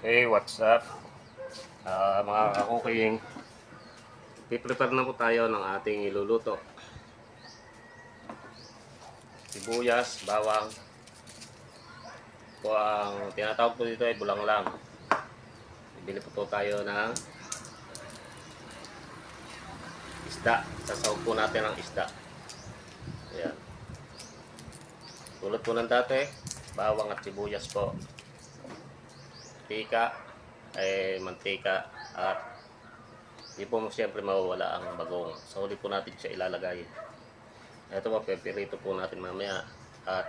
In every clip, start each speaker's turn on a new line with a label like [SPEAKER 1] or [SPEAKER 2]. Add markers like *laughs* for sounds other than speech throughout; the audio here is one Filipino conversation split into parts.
[SPEAKER 1] Hey, what's up? Ah, mga kakuking, piprepare na po tayo ng ating iluluto. Sibuyas, bawang. Po ang tinatawag po dito ay bulang lang. Bibili po po tayo ng isda. Sasawag po natin ang isda. Ayan. Tulad po ng dati, bawang at sibuyas po mantika, eh, mantika at hindi po siyempre mawawala ang bagong. Sa huli po natin siya ilalagay. Ito po, pepirito po natin mamaya at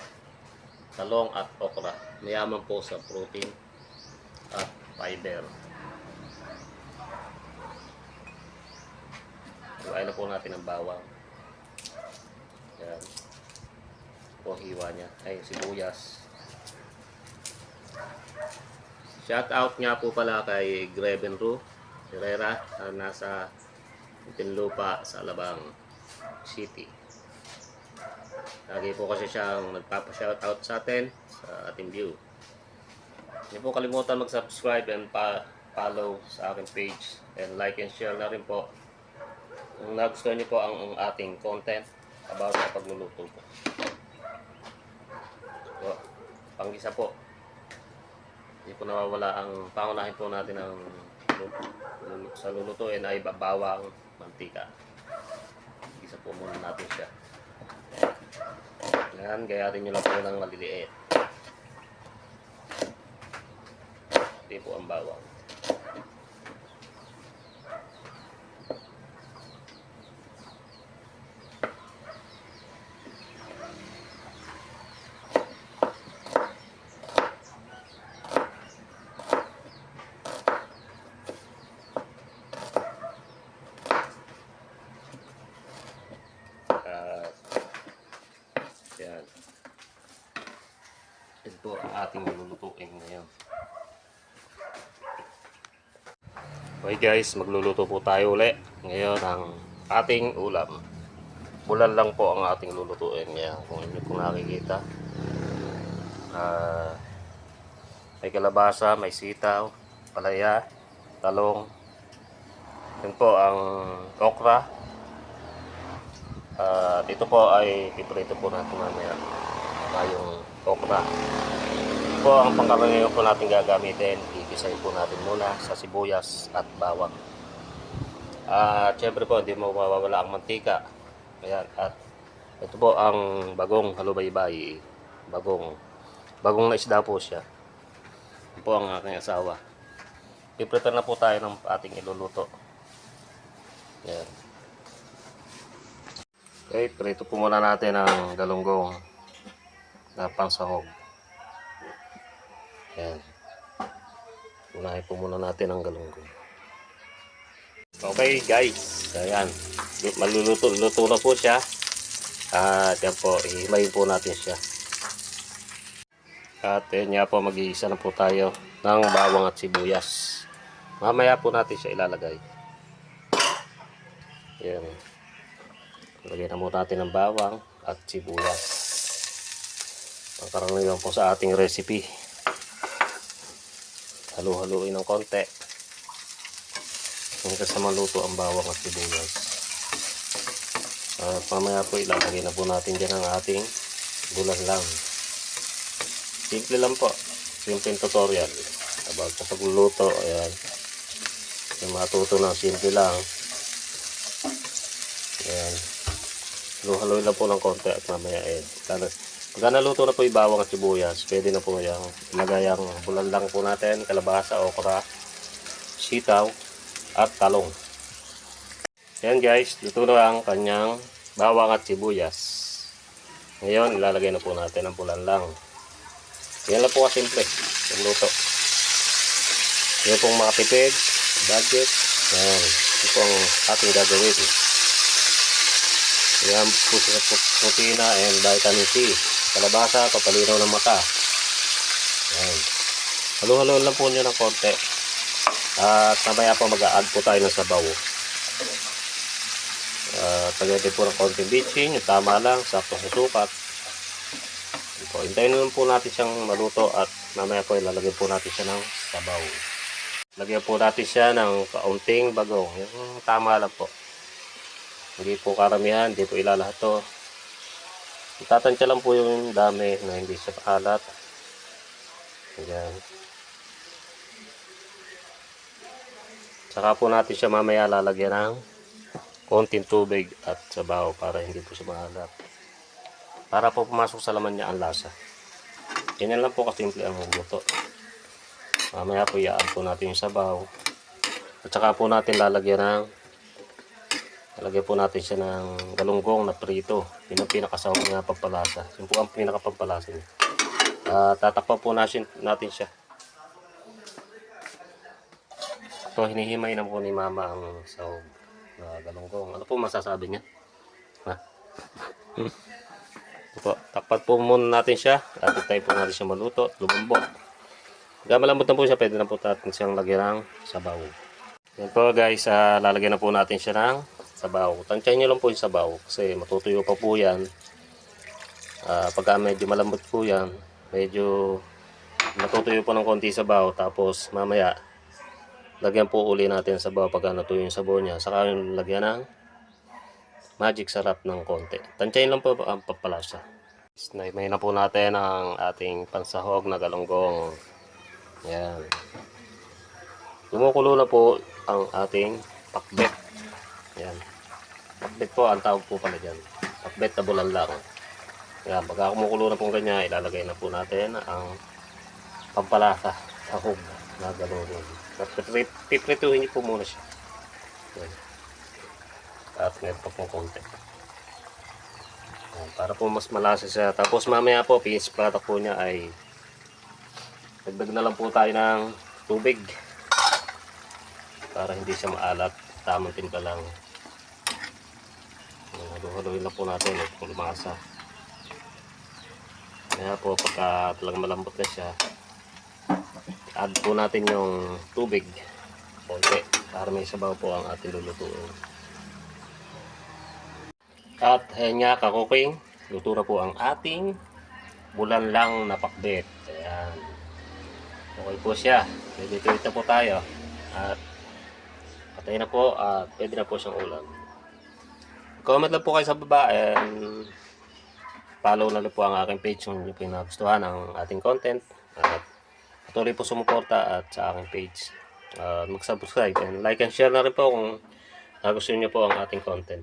[SPEAKER 1] talong at okra. Mayaman po sa protein at fiber. Iwain na po natin ang bawang. Yan. Po hiwa niya. Ay, sibuyas. Shout out nga po pala kay Greven Ru Herrera na nasa Tinlupa sa Alabang City. Lagi po kasi siyang nagpapa-shout out sa atin sa ating view. Hindi po kalimutan mag-subscribe and pa follow sa aking page and like and share na rin po kung nagustuhan niyo po ang, ang ating content about sa pagluluto po. So, panggisa po. Hindi po nawawala ang pangunahin po natin ng lulu- sa lulutuin ay bawang mantika. Isa po muna natin siya. Yan, gayatin nyo lang po ng maliliit. Hindi po ang bawang. At yan. Ito po ang ating lulutuin ngayon. Okay guys, magluluto po tayo uli. Ngayon ang ating ulam. Bulan lang po ang ating lulutuin ngayon. Kung inyo po nakikita. Ah, may kalabasa, may sitaw, palaya, talong. Yun po ang okra, at ito po ay piprito po natin mamaya. Uh, yung okra. Po ang pangkaraniwan po natin gagamitin. Igisahin po natin muna sa sibuyas at bawang. At syempre po, hindi mo mawawala ang mantika. Ayan. At ito po ang bagong halubaybay. Bagong, bagong na isda po siya. Ito po ang aking asawa. Piprepare na po tayo ng ating iluluto. Ayan. Okay, prito po muna natin ang galunggong na pangsahog. Ayan. Unahin po muna natin ang galunggong. Okay guys, ayan. Maluluto-luto na po siya. At yan po, ihimayin po natin siya. At yan nga po, mag-iisa na po tayo ng bawang at sibuyas. Mamaya po natin siya ilalagay. Ayan. Lagyan na muna natin ng bawang at sibuyas. Pangkaraniwan po sa ating recipe. Halu-haluin ng konti. Hanggang sa maluto ang bawang at sibuyas. At mamaya po ilalagay na po natin dyan ang ating bulan lang. Simple lang po. Simple tutorial. About sa pagluluto. Ayan. Yung matuto ng simple lang. Ayan. Halo-haloy lang po ng konti at mamaya eh. Pagka naluto na po yung bawang at sibuyas, pwede na po yung ilagay ang bulan lang po natin, kalabasa, okra, sitaw, at talong. Yan guys, luto na ang kanyang bawang at sibuyas. Ngayon, ilalagay na po natin ang bulan lang. Yan lang po kasimple, yung luto. Yan pong mga tipid, budget, yan. Ito po ang ating gagawin. Yan po sa protina and vitamin C. Kalabasa, papalinaw ng mata. Yan. Halo-halo lang po nyo ng konti. At sabaya po mag-a-add po tayo ng sabaw. At din po ng konting bitchin. Yung tama lang, sakto sa sukat. Po, hintayin lang po natin siyang maluto at mamaya po ilalagay po natin siya ng sabaw. Lagyan po natin siya ng kaunting bagong. Yung tama lang po. Hindi po karamihan, hindi po ilalahat to. Itatansya lang po yung dami na hindi siya kalat. Ayan. Saka po natin siya mamaya lalagyan ng konting tubig at sabaw para hindi po siya maalat. Para po pumasok sa laman niya ang lasa. Ganyan lang po kasimple ang luto. Mamaya po iaan po natin yung sabaw. At saka po natin lalagyan ng lalagyan po natin siya ng galunggong na prito. Yun ang pinakasawang niya pampalasa. Yun po ang pinakapampalasa niya. Ah, tatakpan po natin, natin siya. Ito, hinihimay na po ni mama ang sahog na galunggong. Ano po masasabi niya? Ha? *laughs* Ito po, takpat po muna natin siya. At tayo po natin siya maluto at lumambot. Hanggang malambot na po siya, pwede na po natin siyang lagyan ng sabaw. Yan po guys, ah, lalagyan na po natin siya ng sabaw. Tansyahin nyo lang po yung sabaw kasi matutuyo pa po yan. Ah, pagka medyo malambot po yan, medyo matutuyo po ng konti sabaw. Tapos mamaya, lagyan po uli natin sabaw pagka natuyo yung sabaw niya. Saka yung lagyan ng magic sarap ng konti. Tansyahin lang po ang papalasa. May na po natin ang ating pansahog na galonggong. Yan. Kumukulo na po ang ating pakbet. Yan. Pakbet po, ang tawag po pala dyan. Pakbet na bulan lang. Yan, pagka kumukulo na po ganyan, ilalagay na po natin ang pampalasa sa hog na galunggong. At piprituhin niyo po muna siya. Yan. At meron pa po konti. Para po mas malasa siya. Tapos mamaya po, finished product po niya ay Dagdag na lang po tayo ng tubig para hindi siya maalat. Tamang timpla lang. Haluhaluin lang po natin eh, kung lumasa. Kaya po pagka talagang malambot na siya, add po natin yung tubig. Konti para may sabaw po ang ating lulutuin. At ayan nga kakuking, luto po ang ating bulan lang na pakbet. Ayan. Okay po siya. Medyo na po tayo. At patay na po at pwede na po siyang ulam. Comment lang po kayo sa baba and follow na po ang aking page kung nyo po yung nagustuhan ang ating content. At patuloy po sumuporta at sa aking page. Uh, mag-subscribe and like and share na rin po kung nagustuhan nyo po ang ating content.